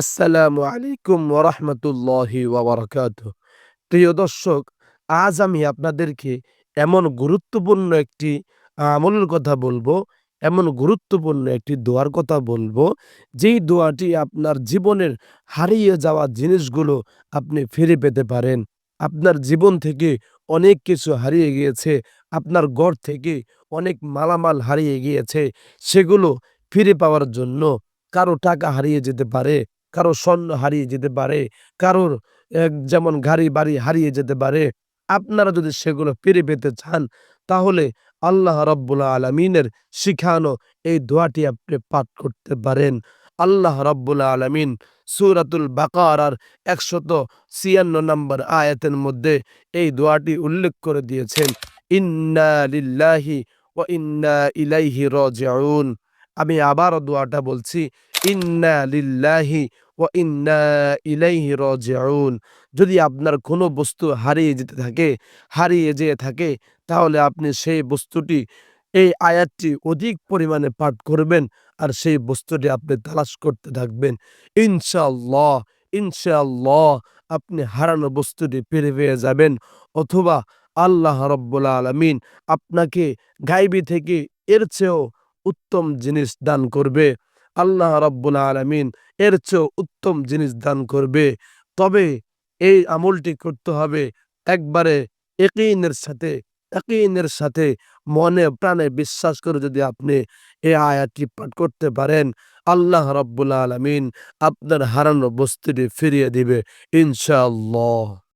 আসসালামু আলাইকুম ওরহমতুল্লাহি ওবরাকাত প্রিয় দর্শক, আজ আমি আপনাদেরকে এমন গুরুত্বপূর্ণ একটি আমলের কথা বলব, এমন গুরুত্বপূর্ণ একটি দোয়ার কথা বলব, যেই দোয়াটি আপনার জীবনের হারিয়ে যাওয়া জিনিসগুলো আপনি ফিরে পেতে পারেন। আপনার জীবন থেকে অনেক কিছু হারিয়ে গিয়েছে, আপনার ঘর থেকে অনেক মালামাল হারিয়ে গিয়েছে, সেগুলো ফিরে পাওয়ার জন্য কারও টাকা হারিয়ে যেতে পারে কারও স্বর্ণ হারিয়ে যেতে পারে, কারোর যেমন গাড়ি বাড়ি হারিয়ে যেতে পারে। আপনারা যদি সেগুলো ফিরে পেতে চান, তাহলে আল্লাহ রব্বুল আলমিনের শিখানো এই দোয়াটি আপনি পাঠ করতে পারেন। আল্লাহ রব্বুল আলমিন সুরাতুল বাকার একশত ছিয়ান্ন নম্বর আয়াতের মধ্যে এই দোয়াটি উল্লেখ করে দিয়েছেন, ইন্না ও ইন্না ইলাইহি রাজিউন। আমি আবারও দোয়াটা বলছি ইন্না ও ইন্না ইলাইহি রাজিউন। যদি আপনার কোনো বস্তু হারিয়ে যেতে থাকে, হারিয়ে যেয়ে থাকে, তাহলে আপনি সেই বস্তুটি, এই আয়াতটি অধিক পরিমাণে পাঠ করবেন আর সেই বস্তুটি আপনি তালাশ করতে থাকবেন। ইনশাআল্লাহ ইনশাআল্লাহ আপনি হারানো বস্তুটি ফিরে পেয়ে যাবেন অথবা আল্লাহ রব্বুল আলমিন আপনাকে গাইবি থেকে এর চেয়েও উত্তম জিনিস দান করবে। আল্লাহ রব্বুল আলমিন এর চেয়েও উত্তম জিনিস দান করবে। তবে এই আমলটি করতে হবে একবারে একিনের সাথে একইনের সাথে মনে প্রাণে বিশ্বাস করে যদি আপনি এই আয়াতটি পাঠ করতে পারেন, আল্লাহ রব্বুল আলমিন আপনার হারানো বস্তুটি ফিরিয়ে দিবে, ইনশাআল্লাহ।